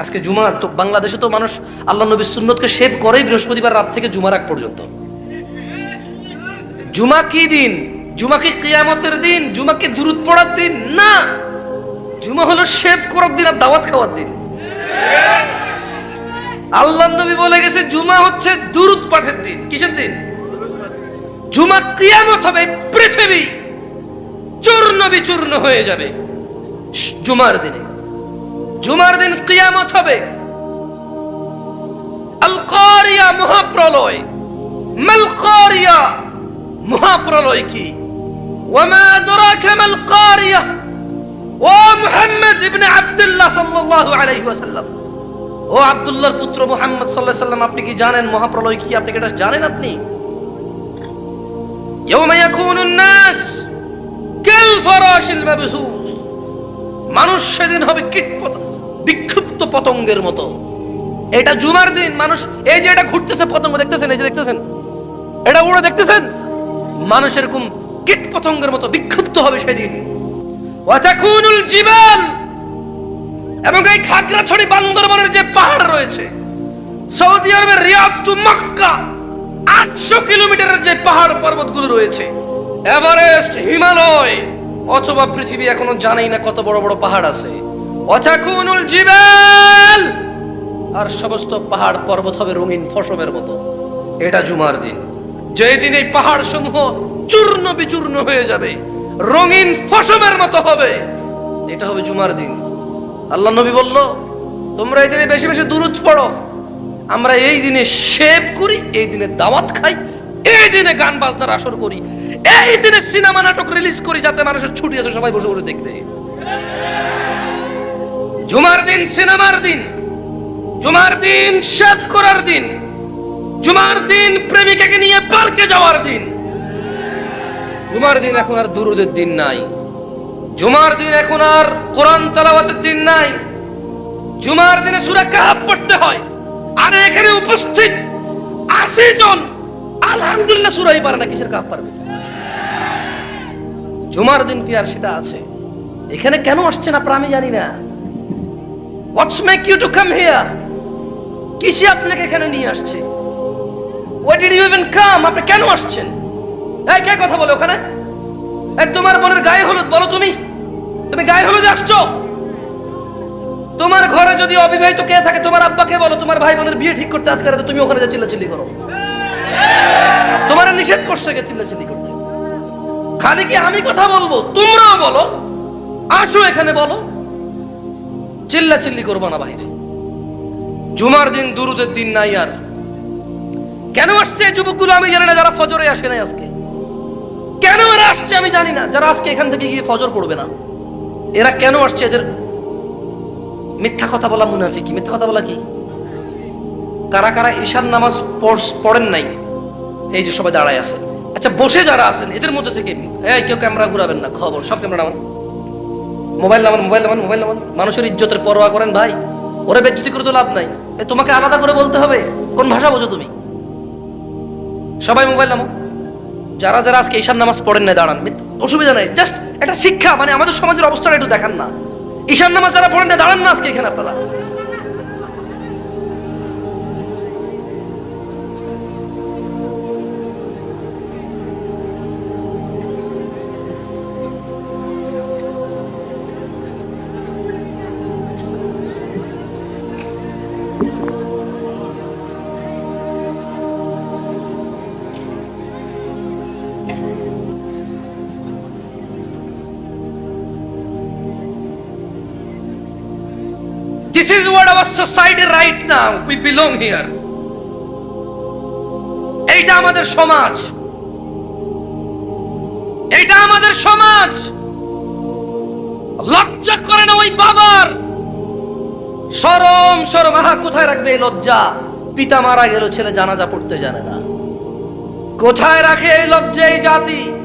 আজকে জুমা তো বাংলাদেশে তো মানুষ আল্লাহ নবীর সুন্নতকে শেভ করেই বৃহস্পতিবার রাত থেকে জুমার আগ পর্যন্ত। জুমা কি দিন? জুমা কি কিয়ামতের দিন? জুমা কি দুরুদ পড়ার দিন? না! জুমা হলো শেভ করার দিন আর দাওয়াত খাওয়ার দিন। আল্লাহ নবী বলে গেছে, জুমা হচ্ছে দুরুদ পাঠের দিন। কিসের দিন? জুমা কিয়ামত হবে পৃথিবী। চূর্ণ বিচূর্ণ হয়ে যাবে। জুমার দিনে। জুমার দিন কিয়ামত হবে। আল কারিয়া মহাপ্রলয় মহাপ্রলয় কি? ওয়ামা আদরাকা ও মুহাম্মদ ইবনে আব্দুল্লাহ সাল্লাল্লাহু আলাইহি ওয়াসাল্লাম। ও আব্দুল্লাহর পুত্র মুহাম্মদ সাল্লাল্লাহু ওয়াসাল্লাম, আপনি কি জানেন মহাপ্রলয় কি? আপনি কি এটা জানেন আপনি? ইয়াউমা ইয়াকুনুন নাস কাল ফারাশিল মাবথুস মানুষ সেদিন হবে কীট বিক্ষিপ্ত পতঙ্গের মতো। এটা জুমার দিন, মানুষ এই যে এটা ঘুরতেছে পতঙ্গ, দেখতেছেন? এই যে দেখতেছেন? এটা উড়ে দেখতেছেন? মানুষ এরকম কীট পতঙ্গের মতো বিক্ষিপ্ত হবে সেদিন। ওয়াতাকুনুল জিবাল! এবং এই খাগড়াছড়ি বান্দরবানের যে পাহাড় রয়েছে, সৌদি আরবের রিয়াদ টু মক্কা, আটশো কিলোমিটারের যে পাহাড় পর্বতগুলো রয়েছে, এভারেস্ট, হিমালয়, অথবা পৃথিবী এখনও জানেই না কত বড় বড় পাহাড় আছে। অচাকুনুল জিবাল। আর সমস্ত পাহাড় পর্বত হবে রঙিন ফসমের মতো। এটা জুমার দিন। যেই দিন এই পাহাড় সমূহ চূর্ণ বিচূর্ণ হয়ে যাবে রঙিন ফসমের মতো হবে। এটা হবে জুমার দিন। আল্লাহ নবী বলল তোমরা এই দিনে বেশি বেশি দূরত পড়ো। আমরা এই দিনে শেভ করি এই দিনে দাওয়াত খাই এই দিনে গান বাজনার আসর করি এই দিনে সিনেমা নাটক রিলিজ করি যাতে মানুষের ছুটি আছে সবাই বসে বসে দেখবে। জুমার দিন সিনেমার দিন, জুমার দিন শেভ করার দিন, জুমার দিন প্রেমিকাকে নিয়ে পার্কে যাওয়ার দিন। জুমার দিন এখন আর দুরুদের দিন নাই। জুমার দিন এখন আর কোরআন তালাওয়াতের দিন নাই। জুমার দিনে সূরা কাহাব পড়তে হয়। আর এখানে উপস্থিত আশি জন, আলহামদুলিল্লাহ সুরাই পারে না কিসের কাপ পারবে? জুমার দিন কি আর সেটা আছে? এখানে কেন আসছেন আপনারা আমি জানি না। What's make you to come here কিসে আপনাকে এখানে নিয়ে আসছে? What did you even come আপনি কেন আসছেন? এই, কে কথা বলে ওখানে? এই, তোমার বোনের গায়ে হলুদ, বলো তুমি। তুমি গায়ে হলুদে আসছো? তোমার ঘরে যদি অবিবাহিত কে থাকে, তোমার আব্বাকে বলো, তোমার ভাই বোনের বিয়ে ঠিক করতে আজকে তুমি ওখানে যা চিল্লাচিল্লি করো। তোমার নিষেধ করছে কে চিল্লাচিল্লি করতে? খালি কি আমি কথা বলব? তোমরাও বলো। আসো এখানে বলো। চিল্লাচিল্লি করব না বাইরে। জুমার দিন, দুরুদের দিন নাই আর। কেন আসছে যুবকগুলো? আমি জানি না, যারা ফজরে আসে নাই আজকে। কেন এরা আসছে আমি জানি না, যারা আজকে এখান থেকে গিয়ে ফজর করবে না। এরা কেন আসছে এদের? মিথ্যা কথা বলা মুনাফিকি। মিথ্যা কথা বলা কি? কারা কারা ঈশান নামাজ পড়েন নাই? এই যে সবাই দাঁড়ায় আছে। আচ্ছা বসে যারা আছেন, এদের মধ্যে থেকে এই কেউ ক্যামেরা ঘুরাবেন না, খবর, সব ক্যামেরা নামান মোবাইল নামান মোবাইল নামান মোবাইল নামান। মানুষের ইজ্জতের পরোয়া করেন ভাই। ওরা বেজ্জতি করে তো লাভ নাই। তোমাকে আলাদা করে বলতে হবে। কোন ভাষা বোঝো তুমি? সবাই মোবাইল নামো। যারা যারা আজকে ঈশান নামাজ পড়েন না দাঁড়ান। অসুবিধা নাই। জাস্ট একটা শিক্ষা মানে আমাদের সমাজের অবস্থাটা একটু দেখান না। ঈশান নামাজ যারা পড়েন না দাঁড়ান না আজকে এখানে আপনারা। This is what our society right now. We belong here. এইটা আমাদের সমাজ। এইটা আমাদের সমাজ। লজ্জা করে না ওই বাবার। সরম সরম। আহা, কোথায় রাখবে এই লজ্জা? পিতা মারা গেল, ছেলে জানাজা পড়তে জানে না। কোথায় রাখে এই লজ্জা এই জাতি?